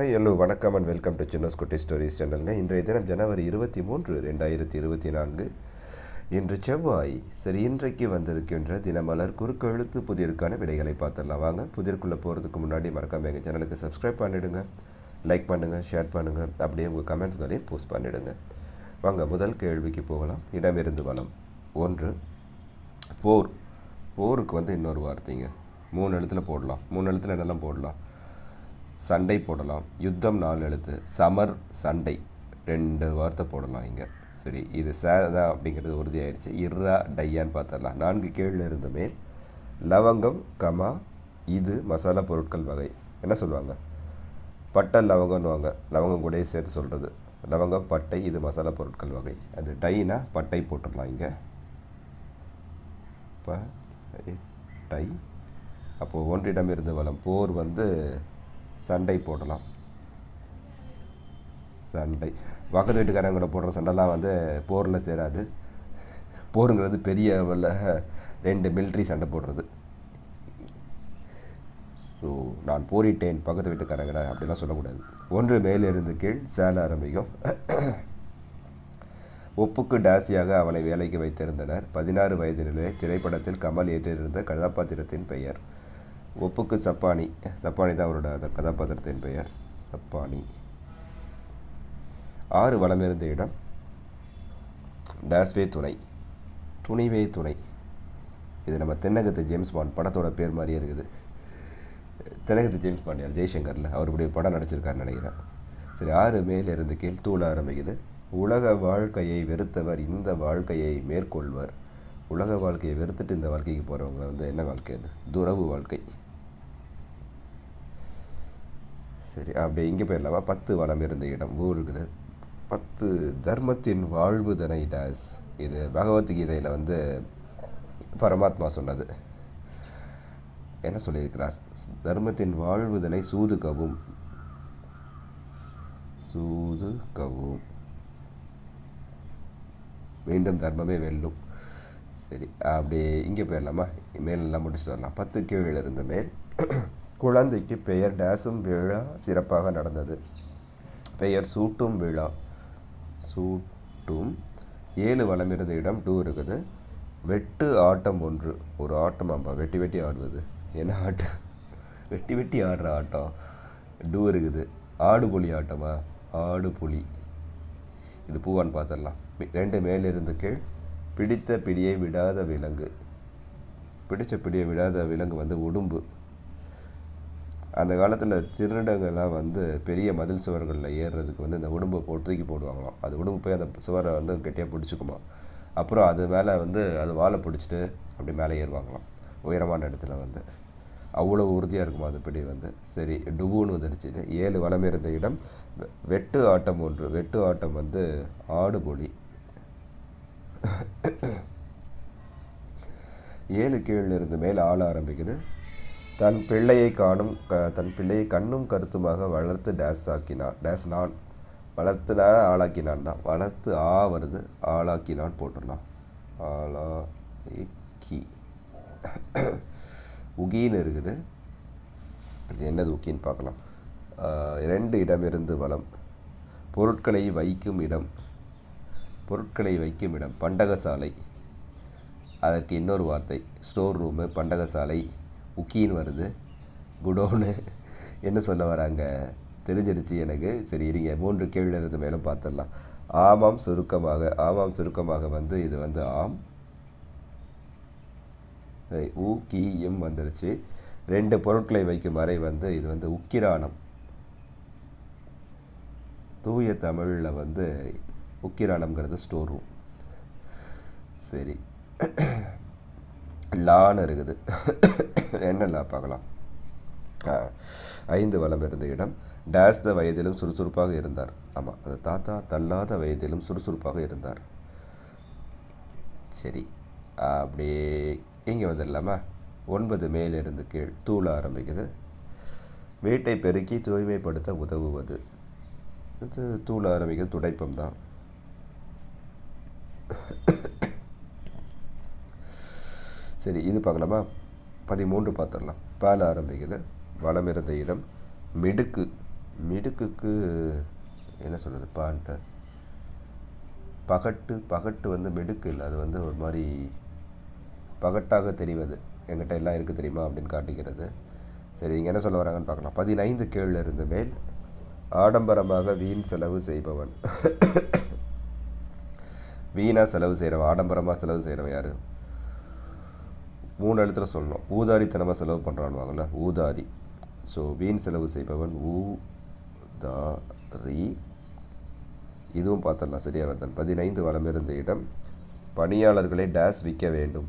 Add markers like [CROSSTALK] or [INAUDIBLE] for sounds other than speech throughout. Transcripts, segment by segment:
Hello வணக்கம் and welcome to சின்னஸ் குட்டி stories சேனலுங்க. இன்றைய தினம் ஜனவரி இருபத்தி மூன்று ரெண்டாயிரத்தி இருபத்தி நான்கு இன்று செவ்வாய் சரி இன்றைக்கு வந்திருக்கின்ற தினமலர் குறுக்கெழுத்து புதிருக்கான விடைகளை பார்த்துடலாம். வாங்க புதிருக்குள்ளே போகிறதுக்கு முன்னாடி மறக்காம எங்கள் சேனலுக்கு சப்ஸ்கிரைப் பண்ணிவிடுங்க லைக் பண்ணுங்கள் ஷேர் பண்ணுங்கள் அப்படியே உங்கள் கமெண்ட்ஸ்களையும் போஸ்ட் பண்ணிவிடுங்க வாங்க முதல் கேள்விக்கு போகலாம். இடமிருந்து வளம். ஒன்று போர். போருக்கு வந்து இன்னொரு வார்த்தைங்க. மூணு எழுத்தில் போடலாம். மூணு எழுத்துல என்னெல்லாம் போடலாம்? சண்டை போடலாம். யுத்தம் நாலு எழுத்து. சமர் சண்டை. ரெண்டு வார்த்தை போடலாம் இங்கே. சரி இது சேதா அப்படிங்கிறது உறுதியாயிருச்சு. இர்ரா டையான்னு பார்த்துடலாம். நான்கு கீழில் இருந்த லவங்கம் கமா இது மசாலா பொருட்கள் வகை. என்ன சொல்லுவாங்க? பட்டை லவங்கம்னுவாங்க. லவங்கம் கூடயே சேர்த்து சொல்கிறது லவங்கம் பட்டை இது மசாலா பொருட்கள் வகை. அது டைனா பட்டை போட்டுடலாம் இங்கே. ப டை அப்போது ஒன்றிடம் இருந்து வளம். போர் வந்து சண்டை போடலாம். சண்டை. பக்கத்து வீட்டுக்காரங்க கூட போடுற சண்டைலாம் வந்து போரில் சேராது. போருங்கிறது பெரிய ரெண்டு மிலிட்ரி சண்டை போடுறது. ஸோ நான் போரிட்டேன் பக்கத்து வீட்டுக்காரங்கடா அப்படிலாம் சொல்லக்கூடாது. ஒன்று மேலிருந்து கீழ் சேல ஆரம்பிக்கும். ஒப்புக்கு டாசியாக அவனை வேலைக்கு வைத்திருந்தனர். பதினாறு வயதினிலே திரைப்படத்தில் கமல் ஏற்றிருந்த கதாபாத்திரத்தின் பெயர். ஒப்புக்கு சப்பானி. சப்பானி தான் அவரோட அந்த கதாபாத்திரத்தின் பெயர். சப்பானி. ஆறு வளமிருந்த இடம். டாஸ்வே துணை. துணிவே துணை. இது நம்ம தென்னகத்து ஜேம்ஸ் பாண்ட் படத்தோட பேர் மாதிரியே இருக்குது. தென்னகத்து ஜேம்ஸ் பாண்ட் யார்? ஜெய்சங்கரில். அவர் இப்படி படம் நடிச்சிருக்காருன்னு நினைக்கிறேன். சரி ஆறு மேலே இருந்து கீழ் தூள ஆரம்பிக்குது. உலக வாழ்க்கையை வெறுத்தவர் இந்த வாழ்க்கையை மேற்கொள்வர். உலக வாழ்க்கையை வெறுத்துட்டு இந்த வாழ்க்கைக்கு போகிறவங்க வந்து என்ன வாழ்க்கை அது? துறவு வாழ்க்கை. சரி அப்படியே இங்கே போயிடலாமா? பத்து வளம் இருந்த இடம் ஊர் இருக்குது பத்து தர்மத்தின் வாழ்வுதனை டாஸ் இது பகவத்கீதையில் வந்து பரமாத்மா சொன்னது. என்ன சொல்லியிருக்கிறார்? தர்மத்தின் வாழ்வுதனை சூது கவும். சூது கவும். மீண்டும் தர்மமே வெல்லும். சரி அப்படியே இங்கே போயிடலாமா மேலெல்லாம் முடிச்சுட்டு வரலாம். பத்து கீழே இருந்த மேல். குழந்தைக்கு பெயர் டேஸும் விழா சிறப்பாக நடந்தது. பெயர் சூட்டும் விழா. சூட்டும். ஏழு வளம் இருந்த இடம் டூ இருக்குது. வெட்டு ஆட்டம் ஒன்று. ஒரு ஆட்டம் அம்பா வெட்டி வெட்டி ஆடுவது. என்ன ஆட்டம்? வெட்டி வெட்டி ஆடுற ஆட்டம். டூ இருக்குது. ஆடு புலி ஆட்டமா? ஆடு புலி. இது பூவான்னு பார்த்துடலாம் ரெண்டு மேலிருந்து கீழ். பிடித்த பிடியை விடாத விலங்கு. பிடித்த பிடியை விடாத விலங்கு வந்து உடும்பு. அந்த காலத்தில் திருடங்கள்லாம் வந்து பெரிய மதில் சுவர்களில் ஏறுறதுக்கு வந்து இந்த உடம்பு போட்டு தூக்கி போடுவாங்களாம். அது உடம்பு போய் அந்த சுவரை வந்து கெட்டியாக பிடிச்சிக்குமா. அப்புறம் அது மேலே வந்து அது வாழை பிடிச்சிட்டு அப்படி மேலே ஏறுவாங்களாம். உயரமான இடத்துல வந்து. அவ்வளோ உறுதியாக இருக்குமா அது பிடி வந்து? சரி டுபுன்னு வந்துருச்சு. இது ஏழு வளம் இருந்த இடம். வெட்டு ஆட்டம் ஒன்று. வெட்டு ஆட்டம் வந்து ஆடு பொடி ஏழு கீழ் இருந்து மேல் ஆள ஆரம்பிக்குது. தன் பிள்ளையை காணும் க தன் பிள்ளையை கண்ணும் கருத்துமாக வளர்த்து டேஸ் ஆக்கினான் டேஸ் நான். வளர்த்துனால ஆளாக்கினான் தான். வளர்த்து ஆ வருது ஆளாக்கினான் போட்டுடலாம். ஆளா கி. உகின்னு இருக்குது. இது என்னது உக்கின்னு பார்க்கலாம். ரெண்டு இடம் இருந்து வளம். பொருட்களை வைக்கும் இடம். பொருட்களை வைக்கும் இடம் பண்டகசாலை. அதற்கு இன்னொரு வார்த்தை ஸ்டோர் ரூமு பண்டகசாலை உக்கின்னு வருது குடோனு என்ன சொல்ல வராங்க. தெரிஞ்சிருச்சு எனக்கு. சரி இருங்க. மூன்று கீழே இருந்து மேலும் பார்த்துடலாம். ஆமாம் சுருக்கமாக ஆமாம் சுருக்கமாக வந்து இது வந்து ஆம். உ கி வந்துருச்சு. ரெண்டு பொருட்களை வைக்கும் வரை வந்து இது வந்து உக்கிரானம் தூய தமிழில் வந்து உக்கிராலம்ங்கிறது ஸ்டோர் ரூம் சரி. லான்னு இருக்குது. என்ன லா பார்க்கலாம். ஐந்து வளம் இருந்த இடம். டேஸ் த வயதிலும் சுறுசுறுப்பாக இருந்தார். ஆமாம் அந்த தாத்தா தள்ளாத வயதிலும் சுறுசுறுப்பாக இருந்தார். சரி. அப்படியே இங்கே வந்துடலாமா? ஒன்பது மேலிருந்து கீழ் தூள ஆரம்பிக்குது. வீட்டை பெருக்கி தூய்மைப்படுத்த உதவுவது. இது தூள ஆரம்பிக்கிறது துடைப்பம் தான் சரி இது பார்க்கலாமா? பதிமூன்று பார்த்துடலாம். பால் ஆரம்பிக்குது. வளம் இருந்த இடம். மிடுக்கு. மிடுக்குக்கு என்ன சொல்கிறது பான்ட்டு பகட்டு பகட்டு வந்து மிடுக்கு இல்லை. அது வந்து ஒரு மாதிரி பகட்டாக தெரிவது. என்கிட்ட எல்லாம் இருக்குது தெரியுமா அப்படின்னு காட்டிக்கிறது. சரி இங்கே என்ன சொல்ல வராங்கன்னு பார்க்கலாம். பதினைந்து கீழில் இருந்து மேல். ஆடம்பரமாக வீண் செலவு செய்பவன். வீணாக செலவு செய்கிறவன் ஆடம்பரமாக செலவு செய்கிறவன் யார்? மூணு எழுத்துல சொல்லணும். ஊதாரித்தனமாக செலவு பண்ணுறான்வாங்கள்ல ஊதாரி. ஸோ வீண் செலவு செய்பவன் ஊ தா ரி இதுவும் பார்த்துடலாம் சரியா வருதன் பதினைந்து வளம் இருந்த இடம் பணியாளர்களை டேஸ் விற்க வேண்டும்.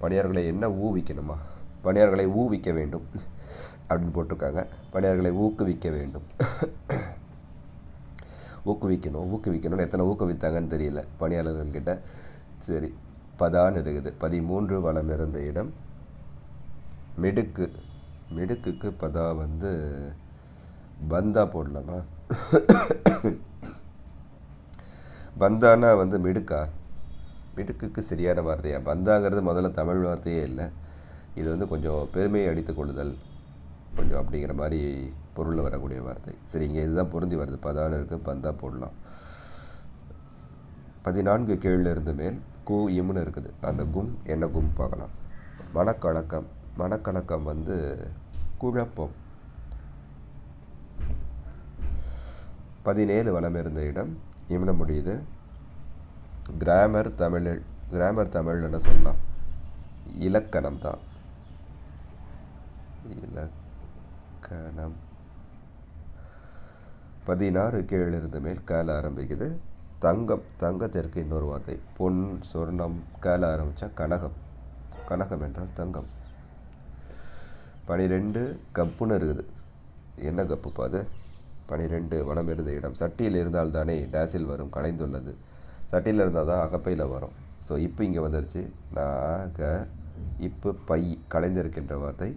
பணியாளர்களை என்ன ஊவிக்கணுமா பணியாளர்களை ஊவிக்க வேண்டும். அப்படின்னு போட்டிருக்காங்க. பணியாளர்களை ஊக்குவிக்க வேண்டும். ஊக்குவிக்கணும் ஊக்குவிக்கணும்னு எத்தனை ஊக்குவித்தாங்கன்னு தெரியல பணியாளர்கள்கிட்ட. சரி. பதான் இருக்குது. பதிமூன்று வளம் இருந்த இடம். மிடுக்கு. மிடுக்குக்கு பதா வந்து பந்தா போடலாமா? பந்தானா வந்து மிடுக்கா? மிடுக்குக்கு சரியான வார்த்தையா? பந்தாங்கிறது முதல்ல தமிழ் வார்த்தையே இல்லை. இது வந்து கொஞ்சம் பெருமையை அடித்து கொள்ளுதல். கொஞ்சம் அப்படிங்கிற மாதிரி பொருளில் வரக்கூடிய வார்த்தை. சரி இங்கே இதுதான் பொருந்தி வருது. பதான்னு இருக்குது பந்தா போடலாம். பதினான்கு கீழில் மேல். கு இம்னு இருக்குது. அந்த கும் என்ன கும் பார்க்கலாம். மனக்கலக்கம் மனக்கலக்கம் வந்து குழப்பம். பதினேழு வளம் இருந்த இடம் இம்ன முடியுது. கிராமர் தமிழில் கிராமர் தமிழ்னு சொல்லலாம் இலக்கணம் தான். இலக்கணம். பதினாறு கீழிருந்து மேல் கால ஆரம்பிக்குது. தங்கம் தங்கத்திற்கு இன்னொரு வார்த்தை. பொன் சொர்ணம் கேல ஆரம்பித்தா கனகம். கனகம் என்றால் தங்கம். பனிரெண்டு கப்புன்னு இருக்குது. என்ன கப்புப்பா அது? பனிரெண்டு வனம் இருந்த இடம். சட்டியில் இருந்தால் தானே டேஸில் வரும் கலைந்துள்ளது. சட்டியில் இருந்தால் தான் அகப்பையில் வரும். ஸோ இப்போ இங்கே வந்துருச்சு. நான் இப்போ பை கலைந்திருக்கின்ற வார்த்தை.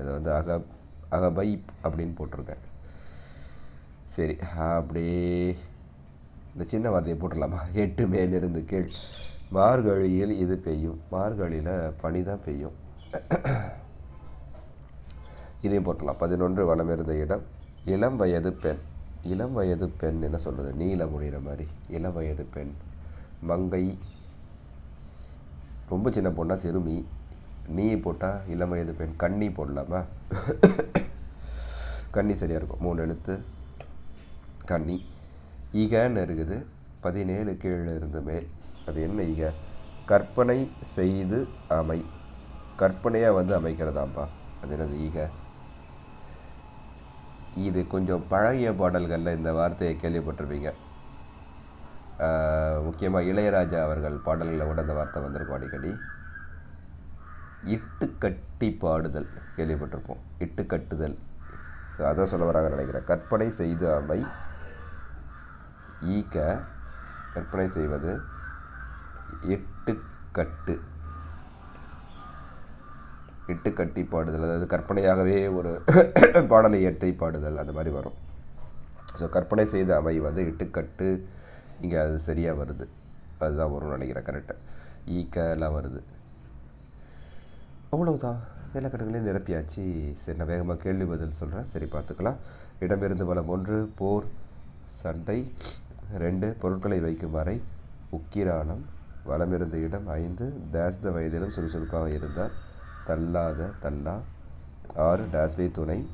இதை வந்து அக அகபை அப்படின்னு போட்டிருக்கேன். சரி அப்படியே இந்த சின்ன வார்த்தையை போட்டுடலாமா? எட்டு மேலிருந்து கீழ். மார்கழியில் இது பெய்யும். மார்கழியில் பனி தான் பெய்யும். இதையும் போட்டலாம் பதினொன்று வளம் இருந்த இடம். இளம் வயது பெண். இளம் வயது பெண் என்ன சொல்கிறது நீல முடிகிற மாதிரி. இளம் வயது பெண். மங்கை. ரொம்ப சின்ன பொண்ணாக சிறுமி. நீ போட்டால் இளம் வயது பெண். கண்ணி போடலாமா? கண்ணி சரியாக இருக்கும். மூணு எழுத்து. கண்ணி ஈகன்னு இருக்குது. பதினேழு கீழே இருந்து மேல் அது என்ன ஈக? கற்பனை செய்து அமை. கற்பனையாக வந்து அமைக்கிறதாம்ப்பா அது என்னது ஈக? இது கொஞ்சம் பழைய பாடல்களில் இந்த வார்த்தையை கேள்விப்பட்டிருப்பீங்க. முக்கியமாக இளையராஜா அவர்கள் பாடல்களில் கூட வார்த்தை வந்திருக்கும் அடிக்கடி. இட்டு கட்டி பாடுதல் கேள்விப்பட்டிருப்போம். இட்டு கட்டுதல். ஸோ அதான் சொல்ல வராங்கன்னு நினைக்கிறேன். கற்பனை செய்து அமை. ஈக்க கற்பனை செய்வது. எட்டு கட்டு இட்டு கட்டி பாடுதல் அதாவது கற்பனையாகவே ஒரு [COUGHS] பாடலை எட்டை பாடுதல் அந்த மாதிரி வரும். ஸோ கற்பனை செய்த அமைவது வந்து இட்டுக்கட்டு இங்கே அது சரியாக வருது. அதுதான் வரும்னு நினைக்கிறேன் கரெக்டாக ஈக்க எல்லாம் வருது. அவ்வளவுதான். வேலைக்கட்டுகளையும் நிரப்பியாச்சு. சரி நான் வேகமாக கேள்வி பதில் சொல்கிறேன் சரி பார்த்துக்கலாம். இடமிருந்து வளம் ஒன்று போர் சண்டை. ரெண்டு பொருட்களை வைக்கும் வரை உக்கிரானம் வளமிருந்த இடம் ஐந்து தேஸ்த வயதிலும் சுறுசுறுப்பாக இருந்தார். தள்ளாத தல்லா. ஆறு டேஸ்வே துணை.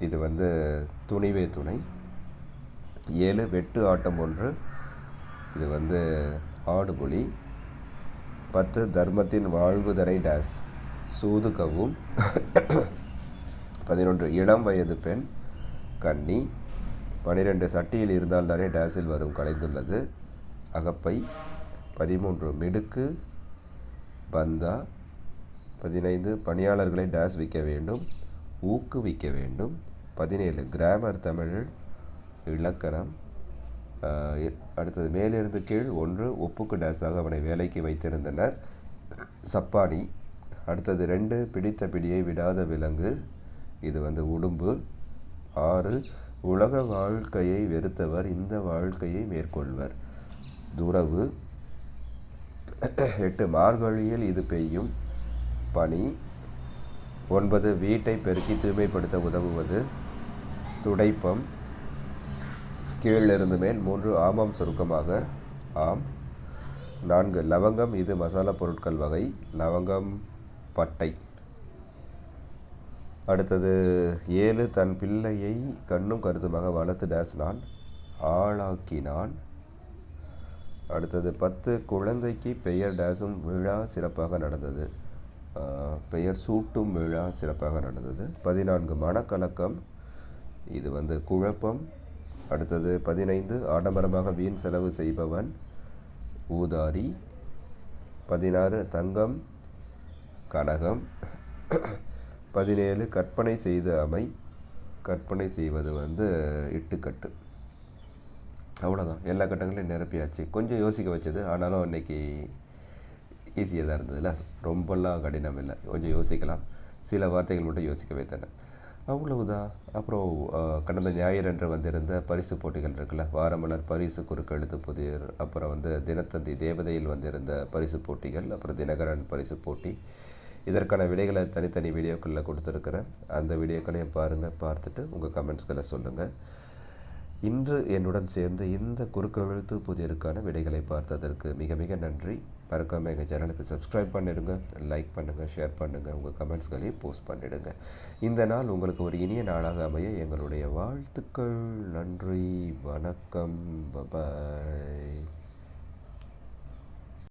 இது வந்து துணிவே துணை. ஏழு வெட்டு ஆட்டம் ஒன்று. இது வந்து ஆடுபுலி பத்து தர்மத்தின் வாழ்வுதனை டேஸ். சூதுகவும் பதினொன்று இளம் வயது பெண். கன்னி. பனிரெண்டு சட்டியில் இருந்தால் தானே டேஸில் வரும் கலைந்துள்ளது. அகப்பை பதிமூன்று மிடுக்கு பந்தா பதினைந்து பணியாளர்களை டேஸ் விற்க வேண்டும் ஊக்குவிக்க வேண்டும். பதினேழு கிராமர் தமிழ் இலக்கணம் அடுத்தது மேலிருந்து கீழ் ஒன்று ஒப்புக்கு டேஸாக அவனை வேலைக்கு வைத்திருந்தனர். சப்பானி அடுத்தது ரெண்டு பிடித்த பிடியை விடாத விலங்கு இது வந்து உடும்பு. ஆறு உலக வாழ்க்கையை வெறுத்தவர் இந்த வாழ்க்கையை மேற்கொள்வர். துறவு. எட்டு மார்கழியில் இது பெய்யும் பனி ஒன்பது வீட்டை பெருக்கி தூய்மைப்படுத்த உதவுவது. துடைப்பம். கீழிருந்து மேல். மூன்று ஆமாம் சுருக்கமாக. ஆம். நான்கு லவங்கம். இது மசாலா பொருட்கள் வகை. லவங்கம் பட்டை. அடுத்தது ஏழு தன் பிள்ளையை கண்ணும் கருத்துமாக வளர்த்து டேஸ் நான் ஆளாக்கினான். அடுத்தது பத்து குழந்தைக்கு பெயர் டேஸும் விழா சிறப்பாக நடந்தது. பெயர் சூட்டும் விழா சிறப்பாக நடந்தது. பதினான்கு மனக்கலக்கம். இது வந்து குழப்பம். அடுத்தது பதினைந்து ஆடம்பரமாக வீண் செலவு செய்பவன் ஊதாரி. பதினாறு தங்கம் கனகம். பதினேழு கற்பனை செய்த அமை கற்பனை செய்வது வந்து இட்டுக்கட்டு அவ்வளோதான் எல்லா கட்டங்களையும் நிரப்பியாச்சு. கொஞ்சம் யோசிக்க வச்சது. ஆனாலும் இன்றைக்கி ஈஸியாக தான் இருந்ததுல ரொம்பலாம் கடினம் இல்லை. கொஞ்சம் யோசிக்கலாம். சில வார்த்தைகள் மட்டும் யோசிக்க வைத்தன அவ்வளவுதான். அப்புறம் கடந்த ஞாயிறன்று வந்திருந்த பரிசு போட்டிகள் இருக்குல்ல? வாரமலர் பரிசு குறுக்கெழுத்து புதிர் அப்புறம் வந்து தினத்தந்தி தேவதையில் வந்திருந்த பரிசு போட்டிகள் அப்புறம் தினகரன் பரிசு போட்டி இதற்கான விடைகளை தனித்தனி வீடியோக்களில் கொடுத்துருக்குறேன். அந்த வீடியோக்களையும் பாருங்கள் பார்த்துட்டு உங்கள் கமெண்ட்ஸ்களை சொல்லுங்கள் இன்று என்னுடன் சேர்ந்து இந்த குறுக்கெழுத்து புதியருக்கான விடைகளை பார்த்ததற்கு மிக மிக நன்றி. மறக்காமல் எங்கள் சேனலுக்கு சப்ஸ்கிரைப் பண்ணிடுங்க லைக் பண்ணுங்கள் ஷேர் பண்ணுங்கள் உங்கள் கமெண்ட்ஸ்களையும் போஸ்ட் பண்ணிடுங்க. இந்த நாள் உங்களுக்கு ஒரு இனிய நாளாக அமைய எங்களுடைய வாழ்த்துக்கள். நன்றி வணக்கம் பபாய்